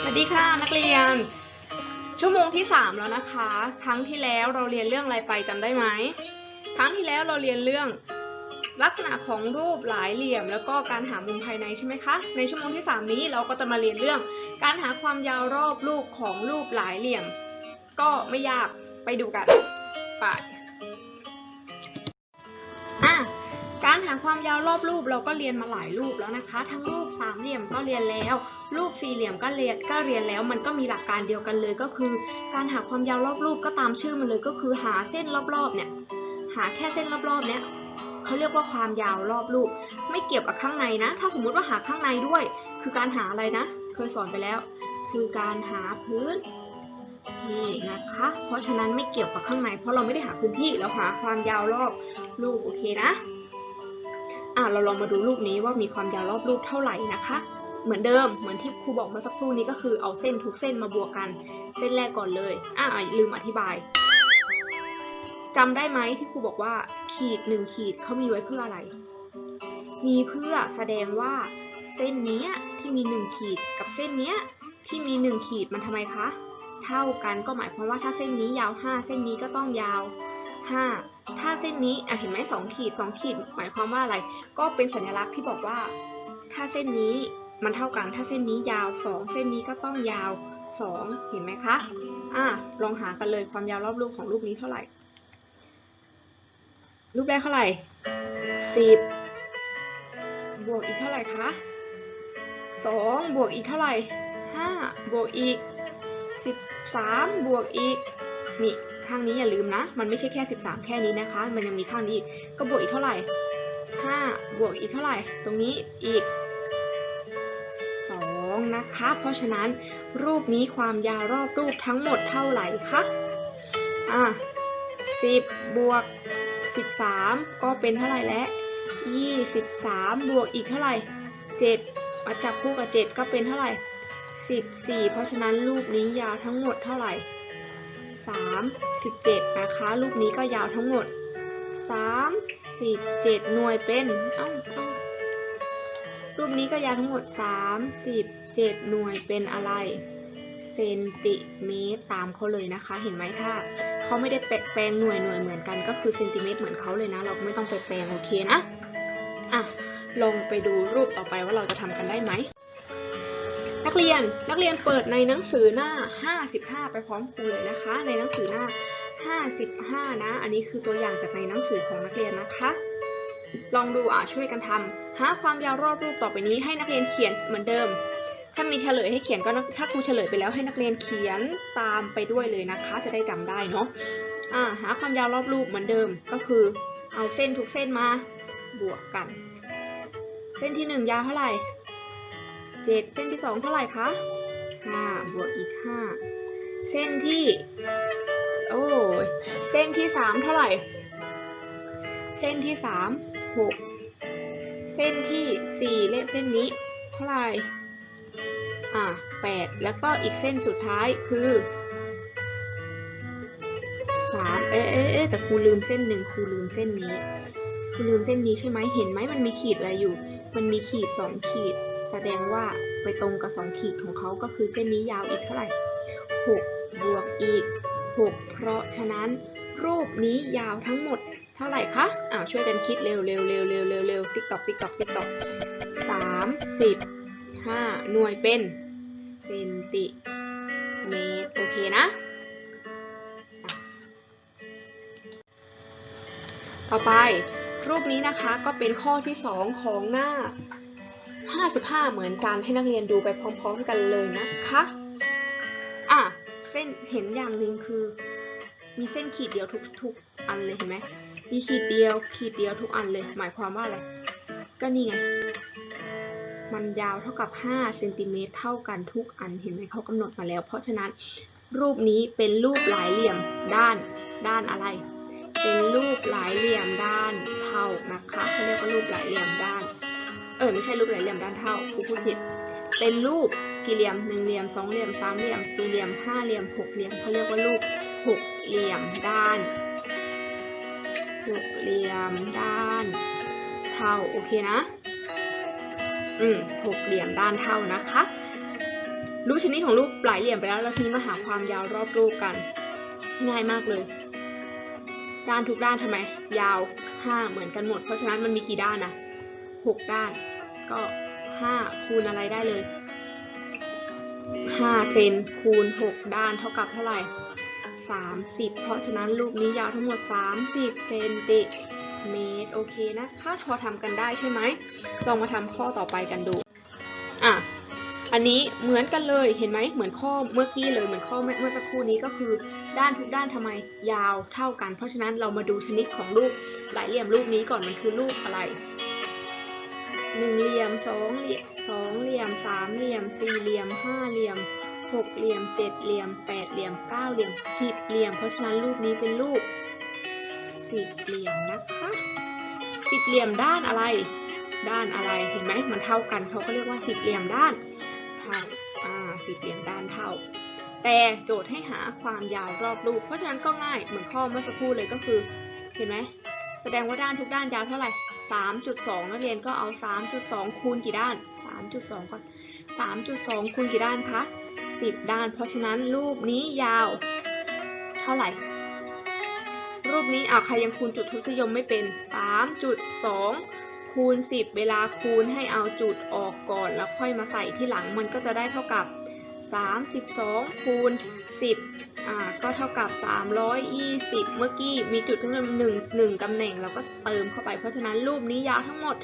สวัสดีค่ะนักเรียน ชั่วโมงที่ 3 แล้วนะคะ ครั้งที่แล้วเราเรียนเรื่องอะไรไปจำได้ไหมครั้งที่แล้วเราเรียนเรื่องลักษณะของรูปหลายเหลี่ยม แล้วก็การหามุมภายในใช่ไหมคะ ในชั่วโมงที่ 3 นี้เราก็จะมาเรียนเรื่อง การหาความยาวรอบรูปของรูปหลายเหลี่ยม ก็ไม่ยากไปดูกันไปารหาความยาวรอบรูปเราก็เรียนมาหลายรูปแล้วนะคะ ทั้งรูปสามเหลี่ยมก็เรียนแล้ว รูปสี่เหลี่ยมก็เรียนก็เรียนแล้ว มันก็มีหลักการเดียวกันเลยก็คือ การหาความยาวรอบรูปก็ตามชื่อมันเลยก็คือหาเส้นรอบๆเนี่ยหาแค่เส้นรอบๆเนี่ยเขาเรียกว่าความยาวรอบรูป ไม่เกี่ยวกับข้างในนะ ถ้าสมมุติว่าหาข้างในด้วย คือการหาอะไรนะ เคยสอนไปแล้ว คือการหาพื้นนี่นะคะ เพราะฉะนั้นไม่เกี่ยวกับข้างใน เพราะเราไม่ได้หาพื้นที่เราหาความยาวรอบรูปโอเคนะ อะเราลองมาดูรูปนี้ว่ามีความยาวรอบรูปเท่าไหร่นะคะ เหมือนเดิมเหมือนที่ครูบอกเมื่อสักครู่นี้ก็คือเอาเส้นทุกเส้นมาบวกกัน เส้นแรกก่อนเลยอะลืมอธิบายจำได้ไหมที่ครูบอกว่า ขีดหนึ่งขีดเขามีไว้เพื่ออะไร มีเพื่อแสดงว่า เส้นนี้ที่มีหนึ่งขีดกับเส้นนี้ที่มีหนึ่งขีดมันทำไมคะ เท่ากันก็หมายความว่าถ้าเส้นนี้ยาว 5 เส้นนี้ก็ต้องยาว 5 ถ้าเส้นนี้อะเห็นไหมสองขีดสองขีด หมายความว่าอะไร ก็เป็นสัญลักษณ์ที่บอกว่า ถ้าเส้นนี้มันเท่ากัน ถ้าเส้นนี้ยาว 2 เส้นนี้ก็ต้องยาว 2 เห็นไหมคะ อะลองหากันเลยความยาวรอบรูปของรูปนี้เท่าไหร่ รูปแรกเท่าไหร่ 10 บวกอีกเท่าไหร่คะ 2 บวกอีกเท่าไหร่ 5 บวกอีก 13 บวกอีก นี่ ข้างนี้อย่าลืมนะ มันไม่ใช่แค่ 13 แค่นี้นะคะ มันยังมีข้างนี้อีก ก็บวกอีกเท่าไหร่ 5 บวกอีกเท่าไหร่ ตรงนี้อีก 2 นะคะ เพราะฉะนั้นรูปนี้ความยาวรอบรูปทั้งหมดเท่าไหร่คะ อะ10 บวก 13 ก็เป็นเท่าไหร่แล้ว23 บวกอีกเท่าไหร่ 7 มาจับคู่กับ 7 ก็เป็นเท่าไหร่ 14 เพราะฉะนั้นรูปนี้ยาวทั้งหมดเท่าไหร่ 37นะคะ รูปนี้ก็ยาวทั้งหมด37หน่วยเป็นเอ้าเอ้ารูปนี้ก็ยาวทั้งหมด 37 หน่วยเป็นอะไร เซนติเมตรตามเขาเลยนะคะ เห็นไหมถ้าเขาไม่ได้แปลงหน่วยหน่วยเหมือนกันก็คือเซนติเมตรเหมือนเขาเลยนะ เราไม่ต้องไปแปลงโอเคนะ อะ ลองไปดูรูปต่อไปว่าเราจะทำกันได้ไหม เรียนนักเรียนเปิดในหนังสือหน้า 55 ไปพร้อมครูเลยนะคะ ในหนังสือหน้า 55 นะ อันนี้คือตัวอย่างจากในหนังสือของนักเรียนนะคะ ลองดูอะช่วยกันทำหาความยาวรอบรูปต่อไปนี้ให้นักเรียนเขียนเหมือนเดิม ถ้ามีเฉลยให้เขียนก็ถ้าครูเฉลยไปแล้วให้นักเรียนเขียนตามไปด้วยเลยนะคะ จะได้จำได้เนาะอ่าหาความยาวรอบรูปเหมือนเดิมก็คือ เอาเส้นทุกเส้นมาบวกกัน เส้นที่หนึ่งยาวเท่าไหร่ เจ็ดเส้นที่สองเท่าไหร่คะห้าบวกอีกห้าเส้นที่ โอ้ย เส้นที่สามเท่าไหร่ เส้นที่สามหกเส้นที่สี่เลขเส้นนี้ เท่าไหร่ อ่าแปดแล้วก็อีกเส้นสุดท้ายคือสามเอ๊ะเอ๊ะแต่ครูลืมเส้นหนึ่งครูลืมเส้นนี้ ครูลืมเส้นนี้ใช่ไหมเห็นไหมมันมีขีดอะไรอยู่ มันมีขีดสองขีด แสดงว่าไปตรงกับสองขีดของเขาก็คือเส้นนี้ยาวอีกเท่าไหร่หกบวกอีกหกเพราะฉะนั้น รูปนี้ยาวทั้งหมดเท่าไหร่คะอ้าวช่วยกันคิดเร็วเร็วเร็วเร็วเร็วเร็วติ๊กตอกติ๊กตอกติ๊กตอกสามสิบห้าหน่วยเป็นเซนติเมตรโอเคนะอะต่อไปรูปนี้นะคะก็เป็นข้อที่ 2 ของหน้า 55 เหมือนกันให้นักเรียนดูไปพร้อม ๆ กันเลยนะคะ อะ เส้นเห็นอย่างหนึ่งคือ มีเส้นขีดเดียวทุกทุกอันเลยเห็นไหมมีขีดเดียวขีดเดียวทุกอันเลย หมายความว่าอะไร ก็นี่ไง มันยาวเท่ากับ5เซนติเมตรเท่ากันทุกอันเห็นไหมเขากำหนดมาแล้ว เพราะฉะนั้นรูปนี้เป็นรูปหลายเหลี่ยมด้าน ด้านอะไร เป็นรูปหลายเหลี่ยมด้านเท่านะคะเขาเรียกว่ารูปหลายเหลี่ยมด้าน เออไม่ใช่รูปหลายเหลี่ยมด้านเท่าครูพูดผิดเป็นรูปกี่เหลี่ยมหนึ่งเหลี่ยมสองเหลี่ยมสามเหลี่ยมสี่เหลี่ยมห้าเหลี่ยมหกเหลี่ยมเขาเรียกว่ารูปหกเหลี่ยมด้านหกเหลี่ยมด้านเท่าโอเคนะ อืมหกเหลี่ยมด้านเท่านะคะรู้ชนิดของรูปหลายเหลี่ยมไปแล้วเราทีนี้มาหาความยาวรอบรูปกัน ง่ายมากเลย ด้านทุกด้านทำไม ยาว5เหมือนกันหมด เพราะฉะนั้นมันมีกี่ด้านนะ 6 ด้าน ก็ 5 คูณอะไรได้เลย 5 เซนคูณ 6 ด้านเท่ากับเท่าไหร่ 30 เพราะฉะนั้นรูปนี้ยาวทั้งหมด 30 เซนติเมตร โอเคนะคะพอทำกันได้ใช่ไหม ลองมาทำข้อต่อไปกันดู อะ อันนี้เหมือนกันเลย เห็นไหม เหมือนข้อเมื่อกี้เลย เหมือนข้อเมื่อเมื่อสักครู่นี้ก็คือ ด้านทุกด้านทำไมยาวเท่ากัน เพราะฉะนั้นเรามาดูชนิดของรูปหลายเหลี่ยมรูปนี้ก่อน มันคือรูปอะไร หนึ่งเหลี่ยมสองเหลี่ยมสองเหลี่ยมสามเหลี่ยมสี่เหลี่ยมห้าเหลี่ยมหกเหลี่ยมเจ็ดเหลี่ยมแปดเหลี่ยมเก้าเหลี่ยมสิบเหลี่ยม เพราะฉะนั้นรูปนี้เป็นรูปสิบเหลี่ยมนะคะสิบเหลี่ยมด้านอะไร ด้านอะไรเห็นไหมมันเท่ากันเขาก็เรียกว่าสิบเหลี่ยมด้านเท่าอ่าสิบเหลี่ยมด้านเท่า แต่โจทย์ให้หาความยาวรอบรูป เพราะฉะนั้นก็ง่ายเหมือนข้อเมื่อสักครู่เลยก็คือ เห็นไหมแสดงว่าด้านทุกด้านยาวเท่าไหร่ 3.2 นักเรียนก็เอา 3.2 คูณกี่ด้าน 3.2 ก่อน 3.2 คูณกี่ด้านคะ 10 ด้าน เพราะฉะนั้นรูปนี้ยาว เท่าไหร่ รูปนี้อะใครยังคูณจุดทศนิยมไม่เป็น 3.2 คูณ 10 เวลาคูณให้เอาจุดออกก่อน แล้วค่อยมาใส่ที่หลังมันก็จะได้เท่ากับ 32 คูณ 10 อ่าก็เท่ากับ 320 เมื่อกี้มีจุดทั้งหมดหนึ่งหนึ่งตำแหน่งเราก็เติมเข้าไป เพราะฉะนั้นรูปนี้ยาวทั้งหมด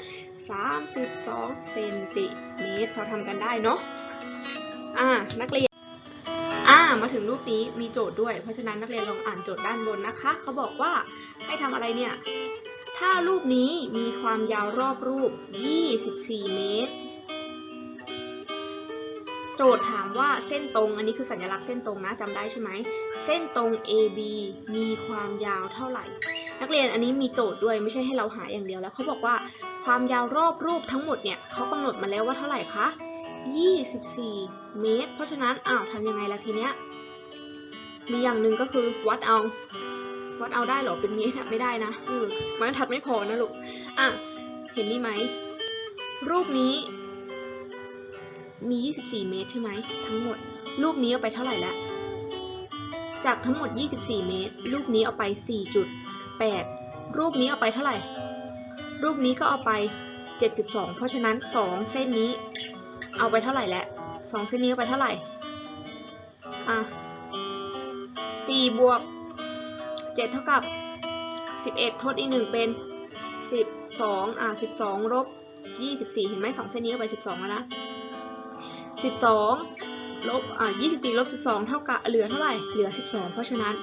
32 เซนติเมตรพอทำกันได้เนาะอ่านักเรียนอ่ามาถึงรูปนี้มีโจทย์ด้วย เพราะฉะนั้นนักเรียนลองอ่านโจทย์ด้านบนนะคะ เขาบอกว่าให้ทำอะไรเนี่ย ถ้ารูปนี้มีความยาวรอบรูป 24 เมตร โจทย์ถามว่าเส้นตรง อันนี้คือสัญลักษณ์เส้นตรงนะจำได้ใช่ไหม เส้นตรง AB มีความยาวเท่าไหร่ นักเรียนอันนี้มีโจทย์ด้วยไม่ใช่ให้เราหาอย่างเดียวแล้วเขาบอกว่าความยาวรอบรูปทั้งหมดเนี่ยเขากำหนดมาแล้วว่าเท่าไหร่คะ 24 เมตร เพราะฉะนั้นอ้าวทำยังไงล่ะทีเนี้ย มีอย่างหนึ่งก็คือวัดเอา วัดเอาได้หรอเป็นเมตรไม่ได้นะออม้บรรทัดไม่พอนะลูก อะ เห็นนี่ไหม รูปนี้ มี 24 เมตรใช่ไหมทั้งหมด รูปนี้เอาไปเท่าไหร่แล้วจากทั้งหมด 24 เมตร รูปนี้เอาไป 4.8 รูปนี้เอาไปเท่าไหร่ รูปนี้ก็เอาไป 7.2 เพราะฉะนั้น 2 เส้นนี้ เอาไปเท่าไหร่แล้ว2เส้นนี้เอาไปเท่าไหร่ อะ4บวก 7 เท่ากับ 11 ทดอีก 1 เป็น 12 อะ 12ลบ24 เห็นไหม2เส้นนี้เอาไป 12 แล้วนะ 12ลบอ่า24ลบ12 เท่ากับเหลือเท่าไหร่ เหลือ 12 เพราะฉะนั้น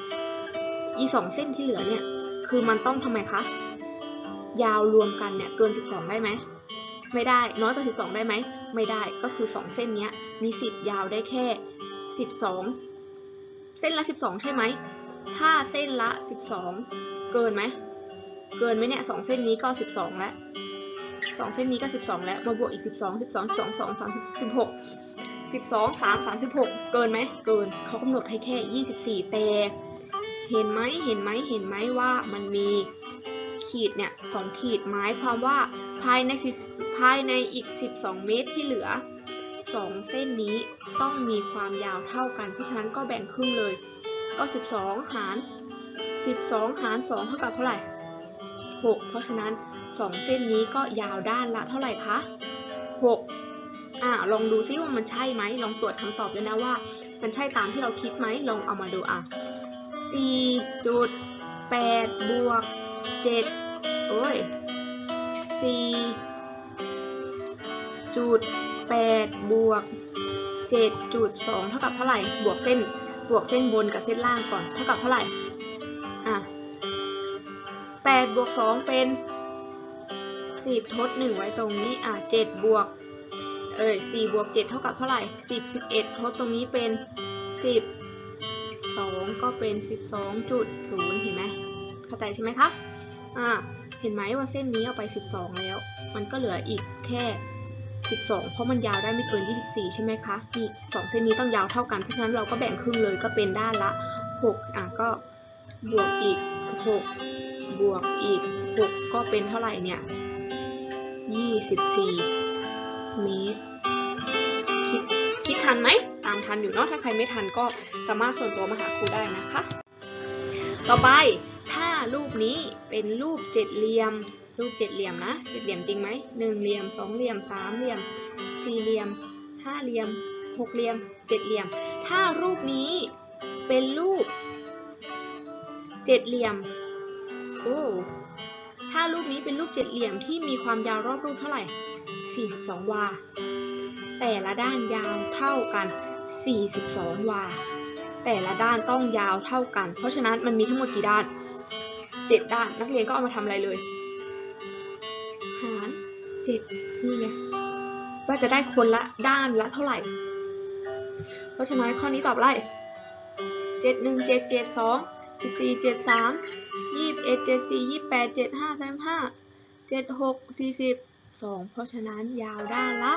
อีสองเส้นที่เหลือเนี่ย คือมันต้องทำไมคะ ยาวรวมกันเนี่ยเกิน 12 ได้ไหม ไม่ได้ น้อยกว่า 12 ได้ไหม ไม่ได้ ก็คือ 2 เส้นนี้มีสิทธิ์ยาวได้แค่ 12 เส้นละ 12 ใช่ไหม ถ้าเส้นละ 12 เกินไหม เกินไหมเนี่ยสองเส้นนี้ก็ 12 แล้วสองเส้นนี้ก็ 12 แล้ว มาบวกอีก 12 12 2 2 3 16 12 3 36 เกินไหม เกิน เขากำหนดให้แค่ 24 แต่ เห็นไหมเห็นไหมเห็นไหมว่ามันมีขีดเนี่ยสองขีดหมายความว่าภายในสิภายในอีก 12 เมตรที่เหลือ 2 เส้นนี้ต้องมีความยาวเท่ากัน เพราะฉะนั้นก็แบ่งครึ่งเลย ก็ 12 หาร 12 หาร 2 เท่ากับเท่าไหร่ 6 เพราะฉะนั้น 2 เส้นนี้ก็ยาวด้านละเท่าไหร่คะ 6 อ่าลองดูซิว่ามันใช่ไหมลองตรวจคำตอบด้วยนะว่า มันใช่ตามที่เราคิดไหมลองเอามาดูอะ4.8บวก7โอ้ย4.8บวก7.2เท่ากับเท่าไหร่บวกเส้นบวกเส้นบนกับเส้นล่างก่อนเท่ากับเท่าไหร่อะ8บวก2เป็น10ทด1ไว้ตรงนี้อะ7บวก เอ้ย4บวก7เท่ากับเท่าไหร่ 10 11ทดตรงนี้เป็น 10 2 ก็เป็น 12.0 เห็นไหมเข้าใจใช่ไหมครับอ่าเห็นไหมว่าเส้นนี้เอาไป 12 แล้ว มันก็เหลืออีกแค่ 12 เพราะมันยาวได้ไม่เกิน 24 ใช่ไหมคะนี่2เส้นนี้ต้องยาวเท่ากัน เพราะฉะนั้นเราก็แบ่งครึ่งเลยก็เป็นด้านละ 6 อะก็บวกอีก 6 บวกอีก 6 ก็เป็นเท่าไหร่เนี่ย24 เมตรคิดคิดทันไหม ตามทันอยู่เนาะ ถ้าใครไม่ทันก็สามารถส่วนตัวมาหาครูได้นะคะ ต่อไป ถ้ารูปนี้เป็นรูปเจ็ดเหลี่ยม รูปเจ็ดเหลี่ยมนะ เจ็ดเหลี่ยมจริงไหม หนึ่งเหลี่ยม สองเหลี่ยม สามเหลี่ยม สี่เหลี่ยม ห้าเหลี่ยม หกเหลี่ยม เจ็ดเหลี่ยม ถ้ารูปนี้เป็นรูปเจ็ดเหลี่ยม โอ้ถ้ารูปนี้เป็นรูปเจ็ดเหลี่ยมที่มีความยาวรอบรูปเท่าไหร่ 42 วา แต่ละด้านยาวเท่ากัน 42 วา แต่ละด้านต้องยาวเท่ากัน เพราะฉะนั้นมันมีทั้งหมดกี่ด้าน 7 ด้าน นักเรียนก็เอามาทำอะไรเลย หาร 7 นี่ไง ว่าจะได้คนละด้านละเท่าไหร่ เพราะฉะนั้นข้อนี้ตอบอะไรเจ็ดหนึ่งเจ็ดเจ็ดสอ งสิบสี่เจ็ดสามยี่สิบเอ็ดเจ็ดสี่ยี่สิบแปดเจ็ดห้าสามห้าเจ็ดหกสี่สิบสองเพราะฉะนั้นยาวด้านละ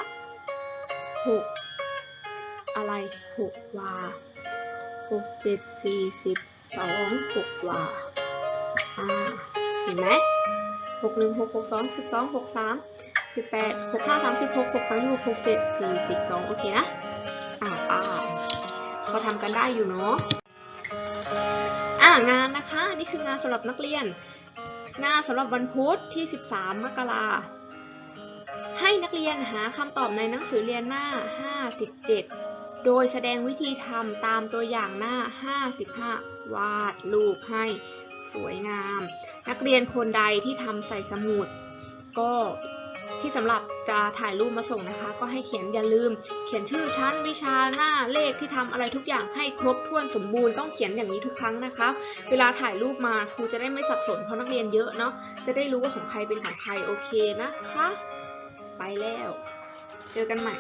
หกอะไรหกวาหกเจ็ดสี่สิบสองหกวา อ่า เห็นไหมหกหนึ่งหกหกสองสิบสองหกสามสิบแปดหกห้าสามสิบหกหกสิบหกเจ็ดสี่สิบสองโอเคนะอ่าป้าก็ทำกันได้อยู่เนาะอ่างานนะคะ นี่คืองานสำหรับนักเรียน งานสำหรับวันพุธที่ 13 มกรา ให้นักเรียนหาคำตอบในหนังสือเรียนหน้า 57 โดยแสดงวิธีทำตามตัวอย่างหน้า 55 วาดรูปให้สวยงาม นักเรียนคนใดที่ทำใส่สมุด ก็ที่สำหรับจะถ่ายรูปมาส่งนะคะ ก็ให้เขียนอย่าลืม เขียนชื่อชั้นวิชาหน้าเลขที่ทำอะไรทุกอย่างให้ครบถ้วนสมบูรณ์ต้องเขียนอย่างนี้ทุกครั้งนะคะ เวลาถ่ายรูปมาครูจะได้ไม่สับสนเพราะนักเรียนเยอะเนาะจะได้รู้ว่าของใครเป็นของใครโอเคนะคะ ไปแล้ว เจอกันใหม่